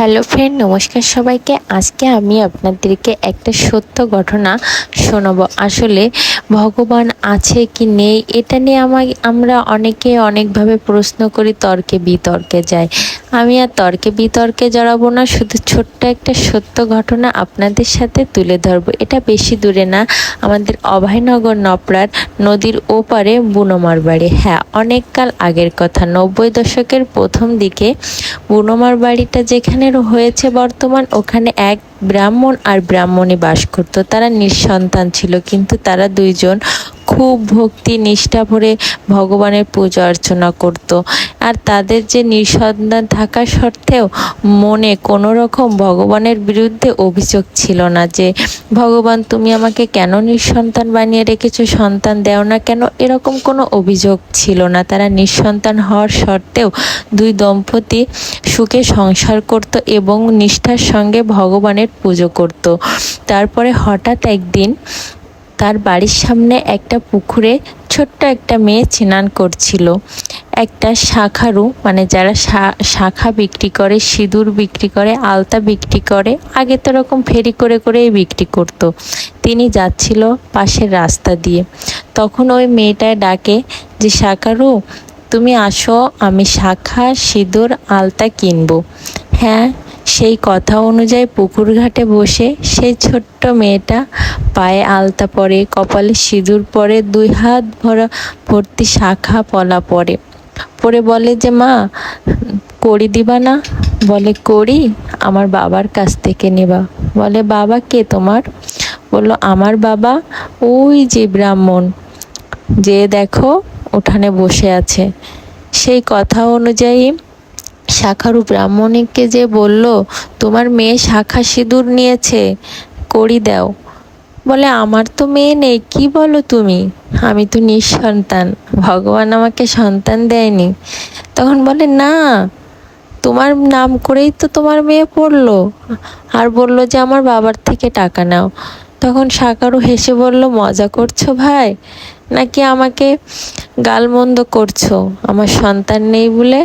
Hello friend নমস্কার সবাইকে। আজকে আমি আপনাদেরকে একটা সত্য ঘটনা শোনাবো। আসলে ভগবান আছে কি নেই, এটা নিয়ে আমার আমরা অনেকে অনেকভাবে প্রশ্ন করি, তর্কে বিতর্কে যাই। আমি আর তর্কে বিতর্কে জড়াবো না, শুধু ছোট্ট একটা সত্য ঘটনা আপনাদের সাথে তুলে ধরবো। এটা বেশি দূরে না, আমাদের অভয়নগর নপড়ার নদীর ওপারে বুনোমার বাড়ি। হ্যাঁ অনেককাল আগের কথা, নব্বই দশকের প্রথম দিকে বুনোমার বাড়িটা যেখানে হয়েছে বর্তমান। ওখানে এক ব্রাহ্মণ আর ব্রাহ্মণী বাস করতো। তারা নিঃসন্তান ছিল, কিন্তু তারা দুইজন খুব ভক্তি, নিষ্ঠা ভরে ভগবানের পূজা অর্চনা করত। আর তাদের যে নিঃসন্তান থাকা সত্ত্বেও মনে কোনো রকম ভগবানের বিরুদ্ধে অভিযোগ ছিল না যে, ভগবান, তুমি আমাকে কেন নিঃসন্তান বানিয়ে রেখেছো? সন্তান দেও না কেন? এরকম কোনো অভিযোগ ছিল না। তারা নিঃসন্তান হওয়ার সত্ত্বেও দুই দম্পতি সুখে সংসার করত এবং নিষ্ঠার সঙ্গে ভগবানের পুজো করত। তারপরে হঠাৎ একদিন তার বাড়ির সামনে একটা পুকুরে ছোট্ট একটা মেয়ে স্নান করছিল। একটা শাখারু মানে যারা শাখা বিক্রি করে, সিঁদুর বিক্রি করে, আলতা বিক্রি করে, আগে তো এরকম ফেরি করে করেই বিক্রি করত। তিনি যাচ্ছিল পাশের রাস্তা দিয়ে। তখন ওই মেয়েটায় ডাকে যে, শাখারু, তুমি আসো, আমি শাখা, সিঁদুর, আলতা কিনবো। হ্যাঁ সেই কথা অনুযায়ী পুকুর ঘাটে বসে সেই ছোট্ট মেয়েটা পায়ে আলতা পরে, কপালে সিঁদুর পরে, দুই হাত ভরা ভর্তি শাখা পলা পরে। পরে বলে যে, মা করি দিবা না? বলে করি আমার বাবার কাছ থেকে নেবা। বলে, বাবা কে তোমার? বলল, আমার বাবা ওই যে ব্রাহ্মণ, যে দেখো উঠানে বসে আছে। সেই কথা অনুযায়ী শাখারু ব্রাহ্মণীকে যে বলল, তোমার মেয়ে শাখা সিঁদুর নিয়েছে, করি দাও। বলে, আমার তো মেয়ে নেই, কি বলো তুমি? আমি তো নিঃসন্তান, ভগবান আমাকে সন্তান দেয়নি। তখন বলে, না, তোমার নাম করেই তো তোমার মেয়ে পড়ল, আর বলল যে আমার বাবার থেকে টাকা নাও। তখন সাকারু হেসে বলল, মজা করছ ভাই? নাকি আমাকে গালমন্দ করছ? আমার সন্তান নেই বলে?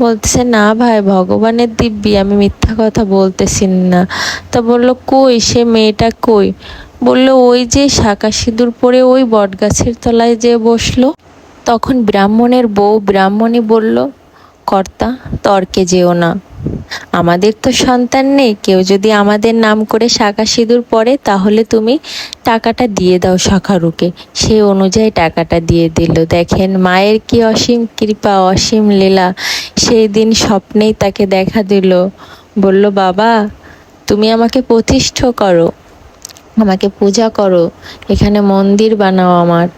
বলতেছে, না ভাই, ভগবানের দিব্যি, আমি মিথ্যা কথা বলতেছি না। তা বলল, কই? সে মেয়েটা কই? বলল, ওই যে শাঁকা সিঁদুর পরে ওই বটগাছের তলায় যে বসল। তখন ব্রাহ্মণের বউ ব্রাহ্মণী বলল, কর্তা, তর্কে যেও না। আমাদের তো সন্তান নেই। কেউ যদি আমাদের নাম করে শাঁকা সিঁদুর পরে তাহলে তুমি টাকাটা দিয়ে দাও শাখারুকে। সে অনুযায়ী টাকাটা দিয়ে দিল। দেখেন, মায়ের কি অসীম কৃপা, অসীম লীলা। সেই দিন স্বপ্নেই তাকে দেখা দিল। বলল, বাবা, তুমি আমাকে প্রতিষ্ঠ করো। আমাকে পূজা করো। এখানে মন্দির বানাও আমার।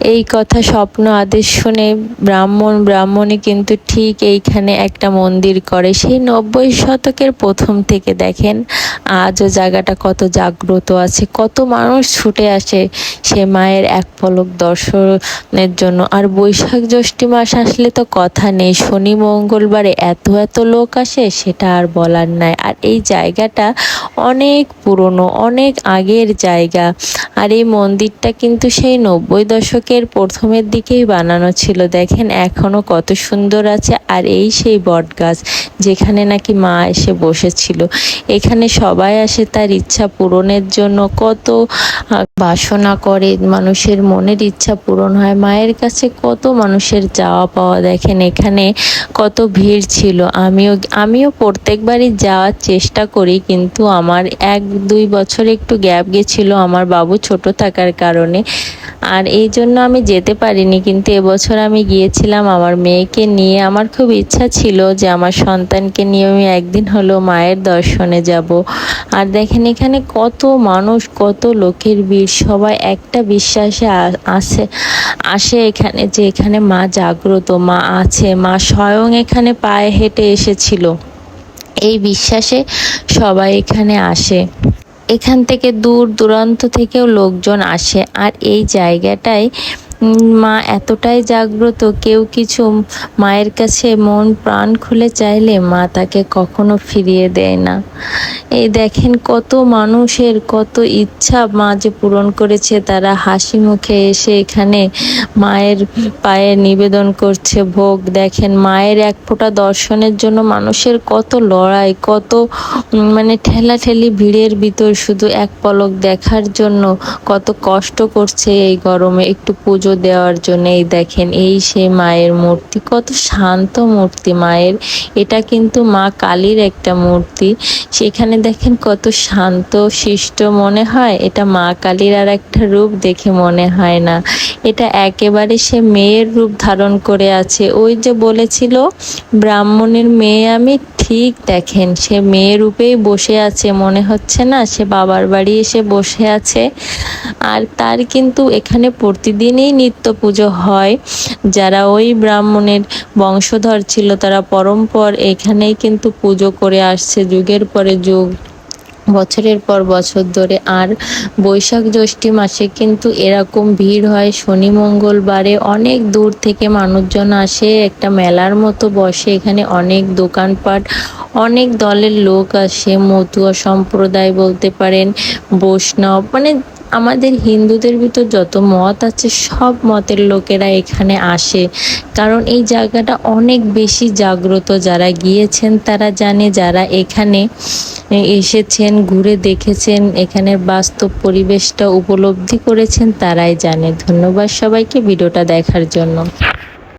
এই কথা স্বপ্ন আদেশ শুনে ব্রাহ্মণ, ব্রাহ্মণী কিন্তু ঠিক এইখানে একটা মন্দির করে। সেই নব্বই শতকের প্রথম থেকে দেখেন আজও জায়গাটা কত জাগ্রত আছে, কত মানুষ ছুটে আসে সে মায়ের এক পলক দর্শনের জন্য। আর বৈশাখ জ্যৈষ্ঠী মাস আসলে তো কথা নেই, শনি, মঙ্গলবারে এত এত লোক আসে সেটা আর বলার নাই। আর এই জায়গাটা অনেক পুরনো, অনেক আগের জায়গা। আর এই মন্দিরটা কিন্তু সেই নব্বই দশকের প্রথমের দিকেই বানানো ছিল। দেখেন এখনও কত সুন্দর আছে। আর এই সেই বটগাছ, যেখানে নাকি মা এসে বসেছিল। এখানে সবাই আসে তার ইচ্ছা পূরণের জন্য। কত বাসনা করে মানুষের মনের ইচ্ছা পূরণ হয়। মায়ের কাছে কত মানুষের যাওয়া পাওয়া, দেখেন এখানে কত ভিড় ছিল। আমিও আমিও প্রত্যেকবারই যাওয়ার চেষ্টা করি, কিন্তু আমার এক, দুই বছর একটু গ্যাপ গেছিল। আমার বাবু ছোট থাকার কারণে। আর এই জন্য আমি যেতে পারিনি, কিন্তু এবছর আমি গিয়েছিলাম আমার মেয়েকে নিয়ে। আমার খুব ইচ্ছা ছিল যে আমার সন্তানকে নিয়ে আমি একদিন হলো মায়ের দর্শনে যাব। আর দেখেন এখানে কত মানুষ, কত লোকের ভিড়, সবাই একটা বিশ্বাসে আসে আসে এখানে যে এখানে মা জাগ্রত, মা আছে, মা স্বয়ং এখানে পায়ে হেঁটে এসেছিল। এই বিশ্বাসে সবাই এখানে আসে। এখান থেকে দূর দূরান্ত থেকেও লোকজন আসে। আর এই জায়গাটায় মা এতটাই জাগ্রত, কেউ কিছু মায়ের কাছে মন, প্রাণ খুলে চাইলে মা তাকে কখনো ফিরিয়ে দেয় না। এই দেখেন কত মানুষের কত ইচ্ছা মা যে পূরণ করেছে। তারা হাসি মুখে এসে এখানে মায়ের পায়ে নিবেদন করছে, ভোগ। দেখেন মায়ের এক ফোঁটা দর্শনের জন্য মানুষের কত লড়াই, কত মানে ঠেলাঠেলি ভিড়ের ভিতর শুধু এক পলক দেখার জন্য কত কষ্ট করছে এই গরমে। একটু পুজো দেওয়ার জন্য এই দেখেন, এই সে মায়ের মূর্তি, কত শান্ত মূর্তি মায়ের। এটা কিন্তু মা কালীর একটা মূর্তি। সেখানে দেখেন কত শান্ত, শিষ্ট মনে হয়। এটা মা কালীর আর একটা রূপ দেখে মনে হয় না। এটা একেবারে সে মেয়ের রূপ ধারণ করে আছে। ওই যে বলেছিল, ব্রাহ্মণের মেয়ে আমি ঠিক দেখেন, সে মেয়ে রূপেই বসে আছে, মনে হচ্ছে না সে বাবার বাড়ি এসে বসে আছে। আর তার কিন্তু এখানে প্রতিদিনই নিত্য পুজো হয়। যারা ওই ব্রাহ্মণের বংশধর ছিল, তারা পরম্পর এখানেই কিন্তু পুজো করে আসছে। যুগের পরে যুগ। বছরের পর বছর ধরে আর বৈশাখ জ্যৈষ্ঠী মাসে কিন্তু এরকম ভিড় হয়। শনি, মঙ্গলবারে অনেক দূর থেকে মানুষজন আসে, একটা মেলার মতো বসে, এখানে অনেক দোকানপাট, অনেক দলের লোক আসে, মতুয়া সম্প্রদায় বলতে পারেন, বৈষ্ণব মানে আমাদের হিন্দুদের ভিতর যত মত আছে, সব মতের লোকেরা এখানে আসে। কারণ এই জায়গাটা অনেক বেশি জাগ্রত। যারা গিয়েছেন, তারা জানে যারা এখানে এসেছেন, ঘুরে দেখেছেন, এখানের বাস্তব পরিবেশটা উপলব্ধি করেছেন, তারাই জানে। ধন্যবাদ সবাইকে ভিডিওটা দেখার জন্য।